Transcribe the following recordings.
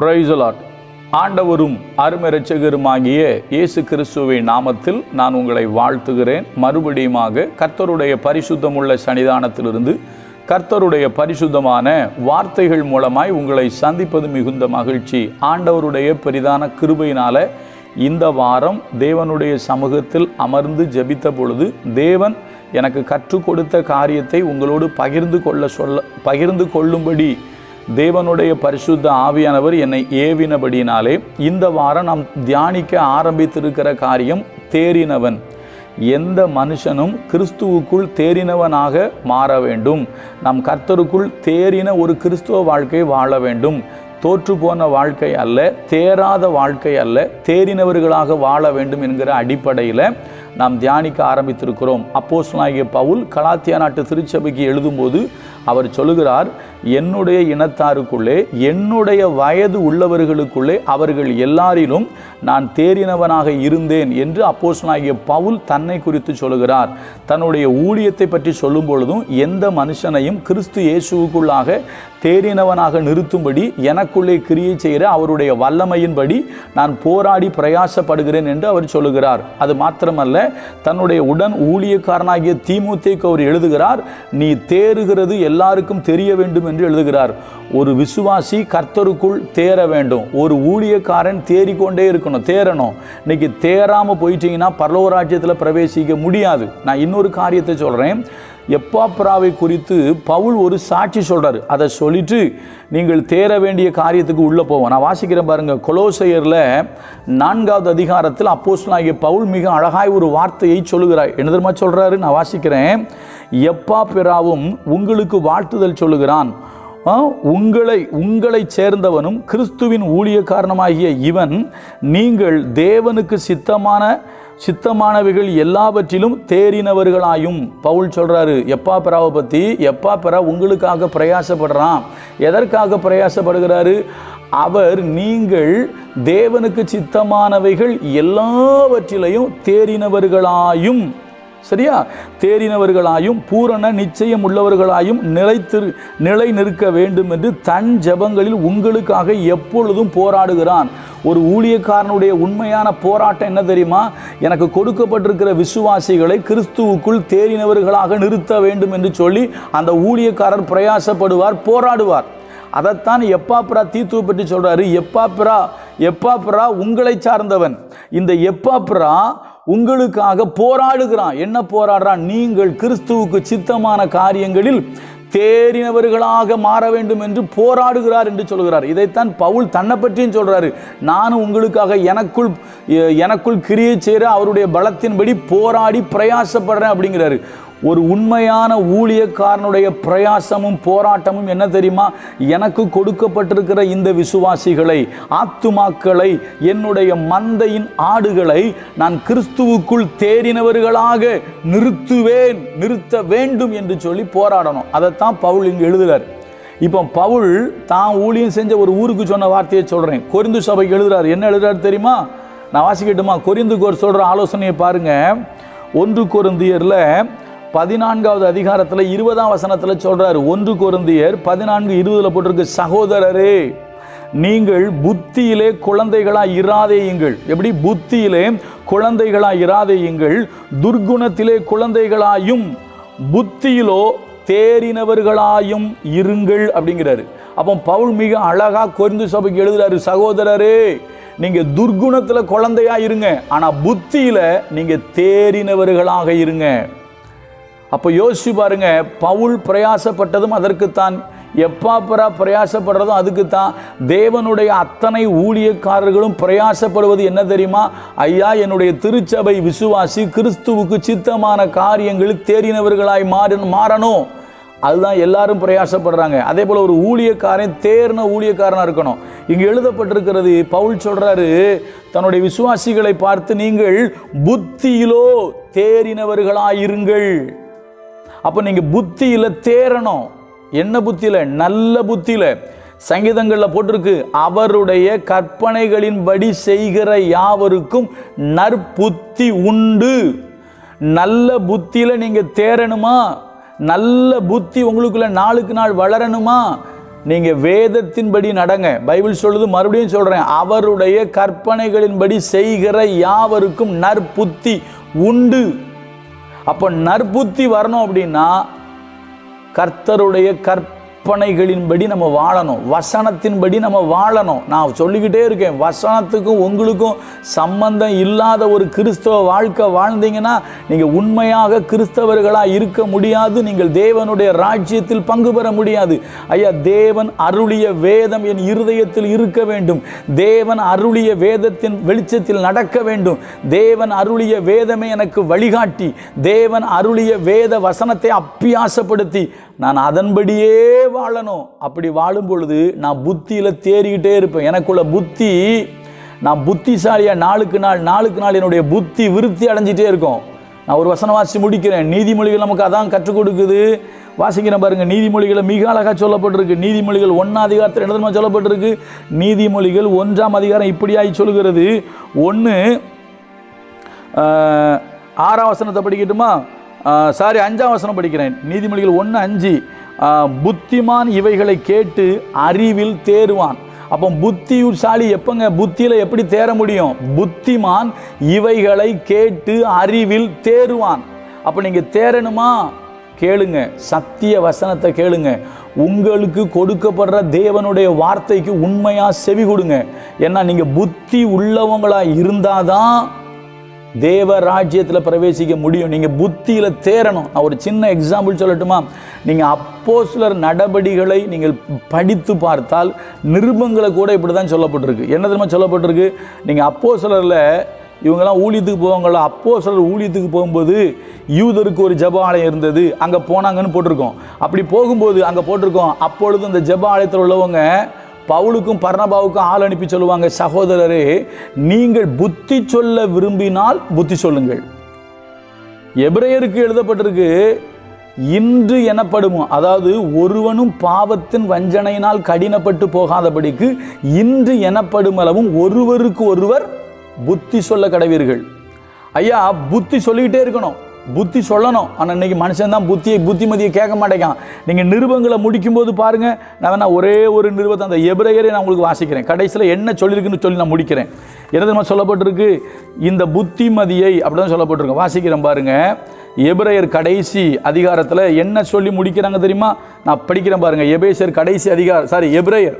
பிரைசலாட் ஆண்டவரும் அருமரட்சகருமாகிய இயேசு கிறிஸ்துவின் நாமத்தில் நான் உங்களை வாழ்த்துகிறேன். மறுபடியுமாக கர்த்தருடைய பரிசுத்தமுள்ள சன்னிதானத்திலிருந்து கர்த்தருடைய பரிசுத்தமான வார்த்தைகள் மூலமாய் உங்களை சந்திப்பது மிகுந்த மகிழ்ச்சி. ஆண்டவருடைய பெரிதான கிருபையினால இந்த வாரம் தேவனுடைய சமூகத்தில் அமர்ந்து ஜெபித்த பொழுது தேவன் எனக்கு கற்றுக் கொடுத்த காரியத்தை உங்களோடு பகிர்ந்து கொள்ள சொல்ல பகிர்ந்து கொள்ளும்படி தேவனுடைய பரிசுத்த ஆவியானவர் என்னை ஏவினபடினாலே இந்த வாரம் நாம் தியானிக்க ஆரம்பித்திருக்கிற காரியம் தேறினவன். எந்த மனுஷனும் கிறிஸ்துவுக்குள் தேறினவனாக மாற வேண்டும். நம் கர்த்தருக்குள் தேறின ஒரு கிறிஸ்துவ வாழ்க்கை வாழ வேண்டும். தோற்று போன வாழ்க்கை அல்ல தேராத வாழ்க்கை அல்ல தேறினவர்களாக வாழ வேண்டும் என்கிற அடிப்படையில் நாம் தியானிக்க ஆரம்பித்திருக்கிறோம். அப்போஸ் நாயகிய பவுல் கலாத்தியா நாட்டு திருச்சபைக்கு எழுதும்போது அவர் சொல்லுகிறார் என்னுடைய இனத்தாருக்குள்ளே என்னுடைய வயது உள்ளவர்களுக்குள்ளே அவர்கள் எல்லாரிலும் நான் தேறினவனாக இருந்தேன் என்று அப்போஸ்தலனாகிய பவுல் தன்னை குறித்து சொல்லுகிறார். தன்னுடைய ஊழியத்தை பற்றி சொல்லும் பொழுதும் எந்த மனுஷனையும் கிறிஸ்து இயேசுவுக்குள்ளாக தேறினவனாக நிறுத்தும்படி எனக்குள்ளே கிரியை செய்கிற அவருடைய வல்லமையின்படி நான் போராடி பிரயாசப்படுகிறேன் என்று அவர் சொல்லுகிறார். அது மாத்திரமல்ல தன்னுடைய உடன் ஊழியக்காரனாகிய தீமுத்தேக்கு அவர் எழுதுகிறார் நீ தேறுகிறது எல்லாருக்கும் தெரிய வேண்டும் என்று எழுதுகிறார். ஒரு விசுவாசி கர்த்தருக்குள் தேர வேண்டும். ஒரு ஊழியக்காரன் தேறிக்கொண்டே இருக்கணும். தேரணும் இன்னைக்கு தேராமல் போயிட்டீங்கன்னா பரலோராஜ்யத்தில் பிரவேசிக்க முடியாது. நான் இன்னொரு காரியத்தை சொல்கிறேன் எப்பாப்ராவை குறித்து பவுல் ஒரு சாட்சி சொல்கிறார் அதை சொல்லிட்டு நீங்கள் தேர வேண்டிய காரியத்துக்கு உள்ளே போவோம். நான் வாசிக்கிறேன் பாருங்கள் கொலோசையரில் நான்காவது அதிகாரத்தில் அப்போஸ்லாகிய பவுல் மிக அழகாய் ஒரு வார்த்தையை சொல்லுகிறார். என்ன தெரியுமா சொல்றாரு? நான் வாசிக்கிறேன். எப்பா பிறாவும் உங்களுக்கு வாழ்த்துதல் சொல்லுகிறான். உங்களை உங்களை சேர்ந்தவனும் கிறிஸ்துவின் ஊழிய காரணமாகிய இவன் நீங்கள் தேவனுக்கு சித்தமான சித்தமானவைகள் எல்லாவற்றிலும் தேறினவர்களாயும். பவுல் சொல்கிறாரு எப்பா பெறாவை பற்றி எப்பா பெறா உங்களுக்காக பிரயாசப்படுறான். எதற்காக பிரயாசப்படுகிறாரு? அவர் நீங்கள் தேவனுக்கு சித்தமானவைகள் எல்லாவற்றிலையும் தேறினவர்களாயும். சரியா? தேறினவர்களாயும் பூரண நிச்சயம் உள்ளவர்களாயும் நிலைத்து நிலை நிற்க வேண்டும் என்று தன் ஜெபங்களில் உங்களுக்காக எப்பொழுதும் போராடுகிறான். ஒரு ஊழியக்காரனுடைய உண்மையான போராட்டம் என்ன தெரியுமா? எனக்கு கொடுக்கப்பட்டிருக்கிற விசுவாசிகளை கிறிஸ்துவுக்குள் தேறினவர்களாக நிறுத்த வேண்டும் என்று சொல்லி அந்த ஊழியக்காரர் பிரயாசப்படுவார் போராடுவார். அதைத்தான் எப்பாப்ரா தீத்துவை பற்றி சொல்கிறாரு எப்பாப்ரா எப்பாப்ரா உங்களை சார்ந்தவன். இந்த எப்பாப்ரா உங்களுக்காக போராடுகிறான். என்ன போராடுறான் நீங்கள் கிறிஸ்துவுக்கு சித்தமான காரியங்களில் தேறினவர்களாக மாற வேண்டும் என்று போராடுகிறார் என்று சொல்கிறார். இதைத்தான் பவுல் தன்னை பற்றியும் சொல்கிறாரு நானும் உங்களுக்காக எனக்குள் எனக்குள் கிரியை செய்கிற அவருடைய பலத்தின்படி போராடி பிரயாசப்படுறேன் அப்படிங்கிறாரு. ஒரு உண்மையான ஊழியக்காரனுடைய பிரயாசமும் போராட்டமும் என்ன தெரியுமா? எனக்கு கொடுக்கப்பட்டிருக்கிற இந்த விசுவாசிகளை ஆத்துமாக்களை என்னுடைய மந்தையின் ஆடுகளை நான் கிறிஸ்துவுக்குள் தேறினவர்களாக நிறுத்துவேன் நிறுத்த வேண்டும் என்று சொல்லி போராடணும். அதைத்தான் பவுல் இங்கு எழுதுகிறார். இப்போ பவுல் தான் ஊழியம் செஞ்ச ஒரு ஊருக்கு சொன்ன வார்த்தையை சொல்கிறேன் கொரிந்து சபைக்கு எழுதுறார். என்ன எழுதுறாரு தெரியுமா? நான் வாசிக்கட்டுமா? கொரிந்துக்கு ஒரு சொல்கிற ஆலோசனையை பாருங்கள் ஒன்று கொருந்தியர்ல பதினான்காவது அதிகாரத்தில் இருபதாம் வசனத்தில் சொல்கிறார் ஒன்று குருந்தியர் பதினான்கு இருபதில் போட்டிருக்கு சகோதரரே நீங்கள் புத்தியிலே குழந்தைகளாக இராதேயுங்கள். எப்படி? புத்தியிலே குழந்தைகளாக இராதேயுங்கள் துர்குணத்திலே குழந்தைகளாயும் புத்தியிலோ தேறினவர்களாயும் இருங்கள் அப்படிங்கிறாரு. அப்போ பவுல் மிக அழகாக கொரிந்து சபைக்கு எழுதுறாரு சகோதரரே நீங்கள் துர்குணத்தில் குழந்தையாக இருங்க ஆனால் புத்தியில் நீங்கள் தேறினவர்களாக இருங்க. அப்போ யோசிச்சு பாருங்க பவுல் பிரயாசப்பட்டதும் அதற்குத்தான். எப்பாப்பரா பிரயாசப்படுறதும் அதுக்குத்தான். தேவனுடைய அத்தனை ஊழியக்காரர்களும் பிரயாசப்படுவது என்ன தெரியுமா? ஐயா என்னுடைய திருச்சபை விசுவாசி கிறிஸ்துவுக்கு சித்தமான காரியங்களுக்கு தேறினவர்களாய் மாற மாறணும் அதுதான் எல்லாரும் பிரயாசப்படுறாங்க. அதே போல் ஒரு ஊழியக்காரன் தேர்ன ஊழியக்காரனாக இருக்கணும். இங்கே எழுதப்பட்டிருக்கிறது பவுல் சொல்கிறாரு தன்னுடைய விசுவாசிகளை பார்த்து நீங்கள் புத்தியிலோ தேறினவர்களாயிருங்கள். அப்போ நீங்கள் புத்தியில் தேரணும் என்ன புத்தியில்? நல்ல புத்தியில். சங்கீதங்களில் போட்டிருக்கு அவருடைய கற்பனைகளின்படி செய்கிற யாவருக்கும் நற்புத்தி உண்டு. நல்ல புத்தியில் நீங்கள் தேரணுமா நல்ல புத்தி உங்களுக்குள்ள நாளுக்கு நாள் வளரணுமா? நீங்கள் வேதத்தின்படி நடங்க. பைபிள் சொல்லுது மறுபடியும் சொல்கிறேன் அவருடைய கற்பனைகளின்படி செய்கிற யாவருக்கும் நற்புத்தி உண்டு. அப்போ நற்புத்தி வரணும் அப்படின்னா கர்த்தருடைய கற்பனைகளின்படி நம்ம வாழணும். வசனத்தின்படி நம்ம வாழணும். நான் சொல்லிக்கிட்டே இருக்கேன். வசனத்துக்கும் உங்களுக்கும் சம்பந்தம் இல்லாத ஒரு கிறிஸ்தவ வாழ்க்கை வாழ்ந்தீங்கன்னா நீங்கள் உண்மையாக கிறிஸ்தவர்களாக இருக்க முடியாது. நீங்கள் தேவனுடைய ராஜ்யத்தில் பங்கு பெற முடியாது. ஐயா தேவன் அருளிய வேதம் என் இருதயத்தில் இருக்க வேண்டும். தேவன் அருளிய வேதத்தின் வெளிச்சத்தில் நடக்க வேண்டும். தேவன் அருளிய வேதமே எனக்கு வழிகாட்டி. தேவன் அருளிய வேத வசனத்தை அப்பியாசப்படுத்தி நான் அதன்படியே வாழணும். அப்படி வாழும் பொழுது நான் புத்தியில் தேறிக்கிட்டே இருப்பேன். எனக்குள்ள புத்தி நான் புத்திசாலியாக நாளுக்கு நாள் நாளுக்கு நாள் என்னுடைய புத்தி விருத்தி அடைஞ்சிட்டே இருக்கும். நான் ஒரு வசனம் வாசி முடிக்கிறேன். நீதிமொழிகள் நமக்கு அதான் கற்றுக் கொடுக்குது. வாசிக்கிறேன் பாருங்க. நீதிமொழிகளை மிக அழகாக சொல்லப்பட்டிருக்கு. நீதிமொழிகள் ஒன்றாம் அதிகாரத்தில் இடத்துல சொல்லப்பட்டிருக்கு? நீதிமொழிகள் ஒன்றாம் அதிகாரம் இப்படியாகி சொல்கிறது. ஒன்று ஆறாம் வசனத்தை படிக்கட்டுமா? சாரி அஞ்சாம் வசனம் படிக்கிறேன். நீதிமொழிகள் ஒன்று அஞ்சு. புத்திமான் இவைகளை கேட்டு அறிவில் தேருவான் அப்போ புத்தியுசாலி எப்பங்க புத்தியில் எப்படி தேர முடியும்? புத்திமான் இவைகளை கேட்டு அறிவில் தேருவான் அப்போ நீங்கள் தேரணுமா கேளுங்க. சத்திய வசனத்தை கேளுங்க. உங்களுக்கு கொடுக்கப்படுற தேவனுடைய வார்த்தைக்கு உண்மையாக செவி கொடுங்க. ஏன்னா நீங்கள் புத்தி உள்ளவங்களா இருந்தாதான் தேவ ராஜ்யத்தில் பிரவேசிக்க முடியும். நீங்கள் புத்தியில் தேரணும் நான் ஒரு சின்ன எக்ஸாம்பிள் சொல்லட்டுமா? நீங்கள் அப்போஸ்லர் நடபடிகளை நீங்கள் படித்து பார்த்தால் நிருபங்களை கூட இப்படி தான் சொல்லப்பட்டிருக்கு. என்ன தெரியுமா சொல்லப்பட்டிருக்கு? நீங்கள் அப்போஸ்லரில் இவங்கெல்லாம் ஊழியத்துக்கு போவாங்களோ அப்போ சிலர் ஊழியத்துக்கு போகும்போது யூதருக்கு ஒரு ஜெப ஆலயம் இருந்தது. அங்கே போனாங்கன்னு போட்டிருக்கோம். அப்படி போகும்போது அங்கே போட்டிருக்கோம். அப்பொழுது அந்த ஜெப ஆலயத்தில் உள்ளவங்க பவுலுக்கும் பர்ணபாவுக்கும் ஆள் அனுப்பி சொல்லுவாங்க சகோதரரே நீங்கள் புத்தி சொல்ல விரும்பினால் புத்தி சொல்லுங்கள். எபிரேயருக்கு எழுதப்பட்டிருக்கு இன்று எனப்படுமோ அதாவது ஒருவனும் பாவத்தின் வஞ்சனையினால் கடினப்பட்டு போகாதபடிக்கு இன்று எனப்படும் அளவும் ஒருவருக்கு ஒருவர் புத்தி சொல்ல கடவீர்கள். ஐயா புத்தி சொல்லிக்கிட்டே இருக்கணும். புத்தி சொல்லணும். ஆனால் இன்னைக்கு மனுஷன் தான் புத்தியை புத்திமதியை கேட்க மாட்டேங்கான் நீங்கள் நிருபங்களை முடிக்கும்போது பாருங்கள் நான் வேணா ஒரே ஒரு நிருபத்தை அந்த எபிரேயரை நான் உங்களுக்கு வாசிக்கிறேன். கடைசியில் என்ன சொல்லியிருக்குன்னு சொல்லி நான் முடிக்கிறேன். என்ன சொல்லப்பட்டிருக்கு? இந்த புத்திமதியை அப்படிதான் சொல்லப்பட்டிருக்கு. வாசிக்கிறேன் பாருங்கள் எபிரேயர் கடைசி அதிகாரத்தில் என்ன சொல்லி முடிக்கிறாங்க தெரியுமா? நான் படிக்கிறேன் பாருங்கள் எபேசியர் கடைசி அதிகாரம் சாரி எபிரேயர்.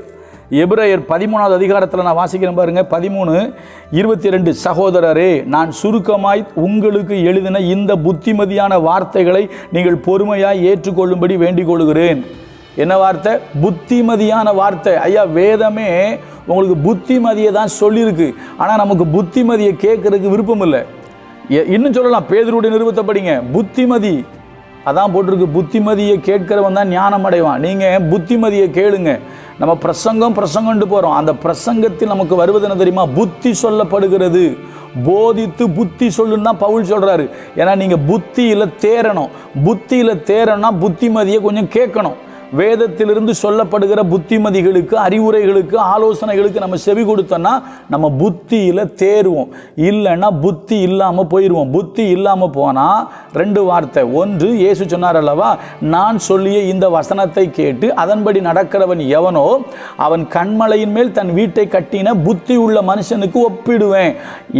எபிரேயர் பதிமூணாவது அதிகாரத்தில் நான் வாசிக்கிறேன் பாருங்கள் பதிமூணு இருபத்தி ரெண்டு சகோதரரே நான் சுருக்கமாய் உங்களுக்கு எழுதின இந்த புத்திமதியான வார்த்தைகளை நீங்கள் பொறுமையாய் ஏற்றுக்கொள்ளும்படி வேண்டிக் கொள்கிறேன் என்ன வார்த்தை? புத்திமதியான வார்த்தை. ஐயா வேதமே உங்களுக்கு புத்திமதியை தான் சொல்லியிருக்கு. ஆனால் நமக்கு புத்திமதியை கேட்கறதுக்கு விருப்பம் இல்லை எ- இன்னும் சொல்லலாம். பேதருடைய நிறுவத்தை படிங்க. புத்திமதி. அதான் போட்டிருக்கு புத்திமதியை கேட்கிறவன் தான் ஞானம் அடைவான் நீங்கள் புத்திமதியை கேளுங்க. நம்ம பிரசங்கம் பிரசங்கம்ட்டு போகிறோம் அந்த பிரசங்கத்தில் நமக்கு வருவது என்ன தெரியுமா? புத்தி சொல்லப்படுகிறது. போதித்து புத்தி சொல்லுன்னு தான் பவுல் சொல்கிறாரு ஏன்னா நீங்கள் புத்தியில் தேரணும் புத்தியில் தேரணும்னா புத்திமதியை கொஞ்சம் கேட்கணும். வேதத்திலிருந்து சொல்லப்படுகிற புத்திமதிகளுக்கு அறிவுரைகளுக்கு ஆலோசனைகளுக்கு நம்ம செவி கொடுத்தோன்னா நம்ம புத்தியில் தேருவோம். இல்லைன்னா புத்தி இல்லாமல் போயிடுவோம் புத்தி இல்லாமல் போனால் ரெண்டு வார்த்தை. ஒன்று இயேசு சொன்னார் அல்லவா நான் சொல்லிய இந்த வசனத்தை கேட்டு அதன்படி நடக்கிறவன் எவனோ அவன் கண்மலையின் மேல் தன் வீட்டை கட்டின புத்தி உள்ள மனுஷனுக்கு ஒப்பிடுவேன்.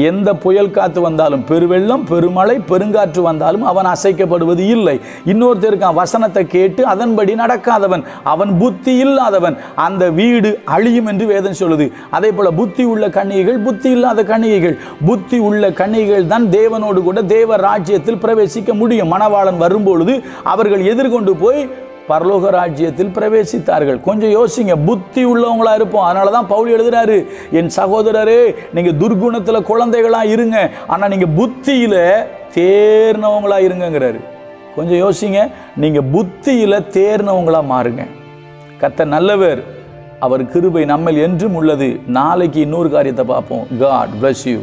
எந்த புயல் காற்று வந்தாலும் பெருவெள்ளம் பெருமழை பெருங்காற்று வந்தாலும் அவன் அசைக்கப்படுவது இல்லை. இன்னொருத்தருக்கான் வசனத்தை கேட்டு அதன்படி இல்லாதவன் அவன் புத்தி இல்லாதவன் அந்த வீடு அழியும் என்று வேதம் சொல்லுது. அதே போல புத்தி உள்ள கன்னிகைகள் புத்தி இல்லாத கன்னிகைகள். புத்தி உள்ள கன்னிகைகள் தான் தேவனோடு கூட தேவ ராஜ்யத்தில் பிரவேசிக்க முடியும். மணவாளன் வரும்பொழுது அவர்கள் எதிர்கொண்டு போய் பரலோக ராஜ்யத்தில் பிரவேசித்தார்கள். கொஞ்சம் யோசிங்க புத்தி உள்ளவங்களா இருப்போம். அதனால தான் பவுல் எழுதுறாரு என் சகோதரரே நீங்க துர்குணத்தில் குழந்தைகளா இருங்க. ஆனா நீங்க புத்தியில தேர்னவங்களா இருங்கங்கிறாரு. கொஞ்சம் யோசிங்க. நீங்கள் புத்தியில் தேர்னவங்களா மாறுங்க. கத்த நல்லவர். அவர் கிருபை நம்மில் என்றும் உள்ளது. நாளைக்கு இன்னொரு காரியத்தை பார்ப்போம். God bless you